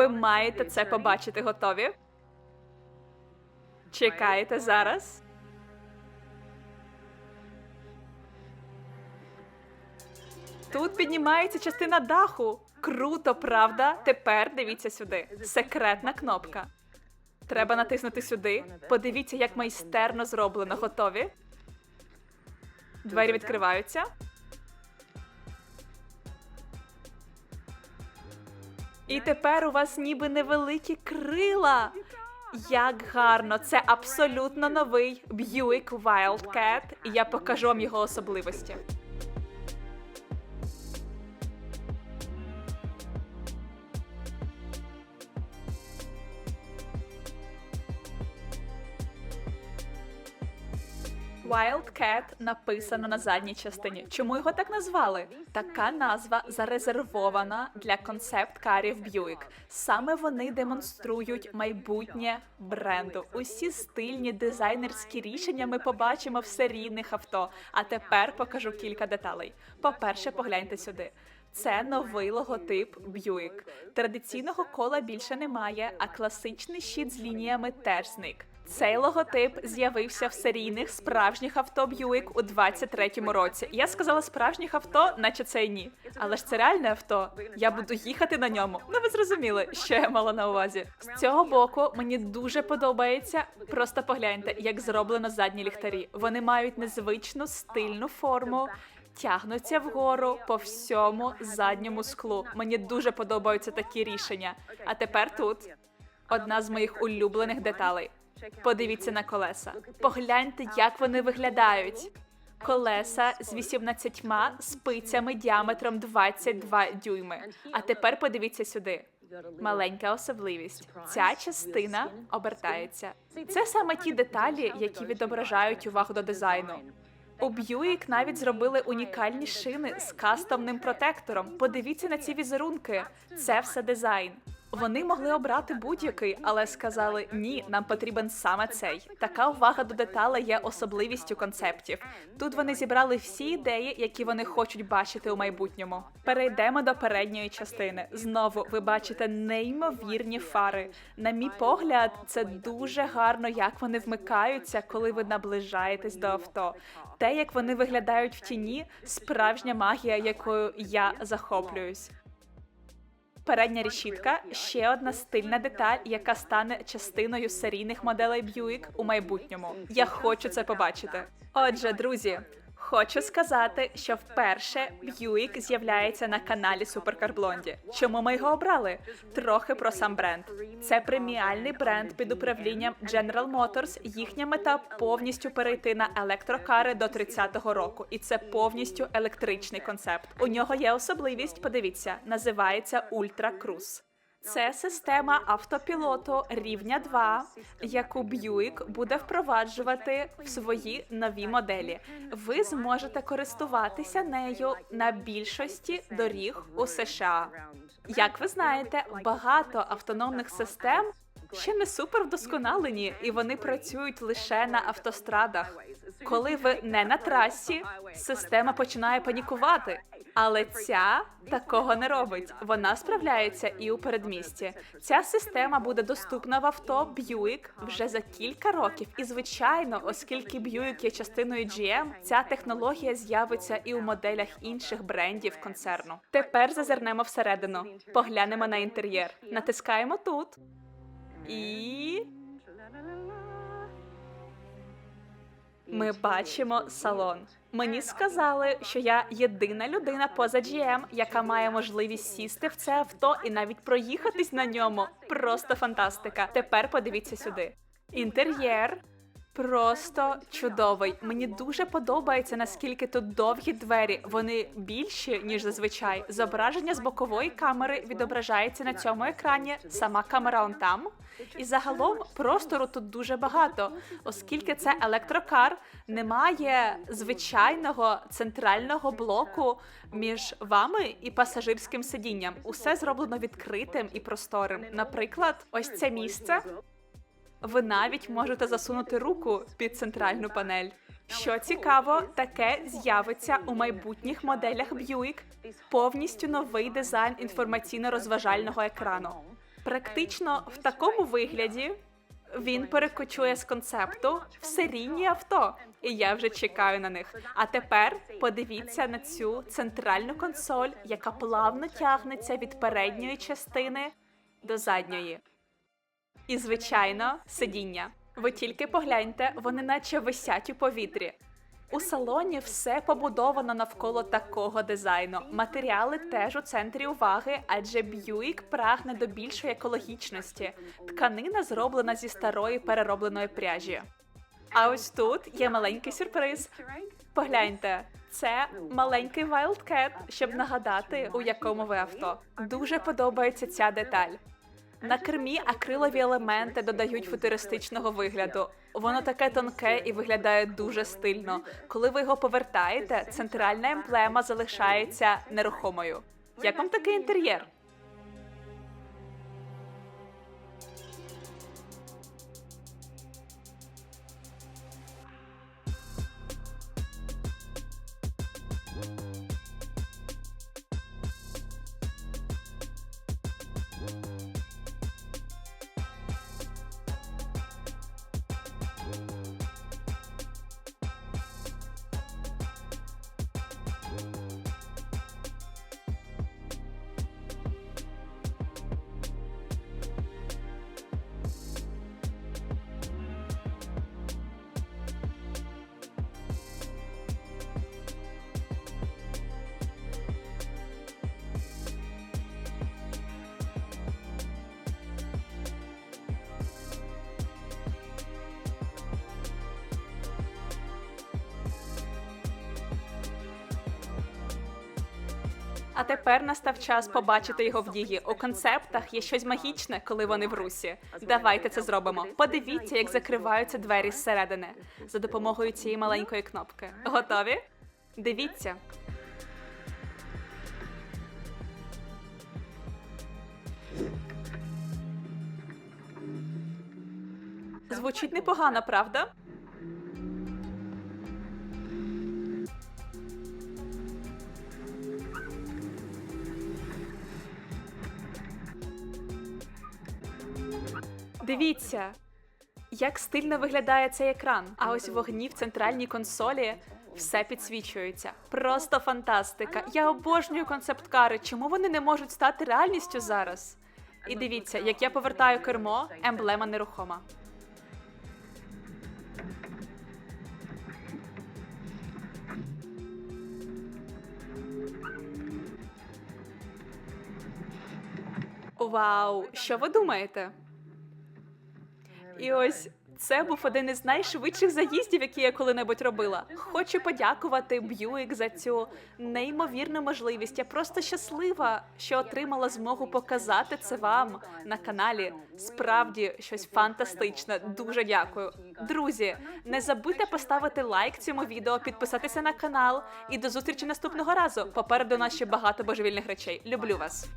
Ви маєте це побачити. Готові? Чекаєте зараз? Тут піднімається частина даху. Круто, правда? Тепер дивіться сюди. Секретна кнопка. Треба натиснути сюди. Подивіться, як майстерно зроблено. Готові? Двері відкриваються. І тепер у вас ніби невеликі крила. Як гарно! Це абсолютно новий Buick Wildcat. Я покажу вам його особливості. Wildcat написано на задній частині. Чому його так назвали? Така назва зарезервована для концепт-карів Buick. Саме вони демонструють майбутнє бренду. Усі стильні дизайнерські рішення ми побачимо в серійних авто. А тепер покажу кілька деталей. По-перше, погляньте сюди. Це новий логотип Buick. Традиційного кола більше немає, а класичний щит з лініями теж зник. Цей логотип з'явився в серійних справжніх авто Buick у 23-му році. Я сказала справжніх авто, наче це й ні. Але ж це реальне авто. Я буду їхати на ньому. Ну ви зрозуміли, що я мала на увазі. З цього боку мені дуже подобається. Просто погляньте, як зроблено задні ліхтарі. Вони мають незвичну стильну форму. Тягнуться вгору по всьому задньому склу. Мені дуже подобаються такі рішення. А тепер тут одна з моїх улюблених деталей. Подивіться на колеса. Погляньте, як вони виглядають. Колеса з 18 спицями діаметром 22 дюйми. А тепер подивіться сюди. Маленька особливість. Ця частина обертається. Це саме ті деталі, які відображають увагу до дизайну. У Buick навіть зробили унікальні шини з кастомним протектором. Подивіться на ці візерунки. Це все дизайн. Вони могли обрати будь-який, але сказали ні, нам потрібен саме цей. Така увага до деталей є особливістю концептів. Тут вони зібрали всі ідеї, які вони хочуть бачити у майбутньому. Перейдемо до передньої частини. Знову ви бачите неймовірні фари. На мій погляд, це дуже гарно, як вони вмикаються, коли ви наближаєтесь до авто. Те, як вони виглядають в тіні, справжня магія, якою я захоплююсь. Передня решітка ще одна стильна деталь, яка стане частиною серійних моделей Buick у майбутньому. Я хочу це побачити. Отже, друзі, хочу сказати, що вперше Buick з'являється на каналі Supercar Blondie. Чому ми його обрали? Трохи про сам бренд. Це преміальний бренд під управлінням General Motors. Їхня мета повністю перейти на електрокари до 30-го року, і це повністю електричний концепт. У нього є особливість. Подивіться, називається Ultra Cruise. Це система автопілоту рівня 2, яку Buick буде впроваджувати в свої нові моделі. Ви зможете користуватися нею на більшості доріг у США. Як ви знаєте, багато автономних систем ще не супер вдосконалені, і вони працюють лише на автострадах. Коли ви не на трасі, система починає панікувати. Але ця такого не робить. Вона справляється і у передмісті. Ця система буде доступна в авто Buick вже за кілька років. І звичайно, оскільки Buick є частиною GM, ця технологія з'явиться і у моделях інших брендів концерну. Тепер зазирнемо всередину, поглянемо на інтер'єр, натискаємо тут і. Ми бачимо салон. Мені сказали, що я єдина людина поза GM, яка має можливість сісти в це авто і навіть проїхатись на ньому. Просто фантастика. Тепер подивіться сюди. Інтер'єр просто чудовий. Мені дуже подобається, наскільки тут довгі двері. Вони більші ніж зазвичай. Зображення з бокової камери відображається на цьому екрані. Сама камера он там. І загалом простору тут дуже багато, оскільки це електрокар, немає звичайного центрального блоку між вами і пасажирським сидінням. Усе зроблено відкритим і просторим. Наприклад, ось це місце. Ви навіть можете засунути руку під центральну панель. Що цікаво, таке з'явиться у майбутніх моделях Buick. Повністю новий дизайн інформаційно-розважального екрану. Практично в такому вигляді він перекочує з концепту в серійні авто, і я вже чекаю на них. А тепер подивіться на цю центральну консоль, яка плавно тягнеться від передньої частини до задньої. І, звичайно, сидіння. Ви тільки погляньте, вони наче висять у повітрі. У салоні все побудовано навколо такого дизайну. Матеріали теж у центрі уваги, адже Б'юік прагне до більшої екологічності. Тканина зроблена зі старої переробленої пряжі. А ось тут є маленький сюрприз. Погляньте, це маленький Wildcat, щоб нагадати, у якому ви авто. Дуже подобається ця деталь. На кермі акрилові елементи додають футуристичного вигляду. Воно таке тонке і виглядає дуже стильно. Коли ви його повертаєте, центральна емблема залишається нерухомою. Як вам такий інтер'єр? А тепер настав час побачити його в дії. У концептах є щось магічне, коли вони в русі. Давайте це зробимо. Подивіться, як закриваються двері зсередини за допомогою цієї маленької кнопки. Готові? Дивіться. Звучить непогано, правда? Дивіться, як стильно виглядає цей екран. А ось вогні в центральній консолі все підсвічується. Просто фантастика. Я обожнюю концепт-кари. Чому вони не можуть стати реальністю зараз? І дивіться, як я повертаю кермо, емблема нерухома. Вау, що ви думаєте? І ось це був один із найшвидших заїздів, які я коли-небудь робила. Хочу подякувати Б'юік за цю неймовірну можливість. Я просто щаслива, що отримала змогу показати це вам на каналі. Справді щось фантастичне. Дуже дякую. Друзі, не забудьте поставити лайк цьому відео, підписатися на канал і до зустрічі наступного разу. Попереду нас ще багато божевільних речей. Люблю вас.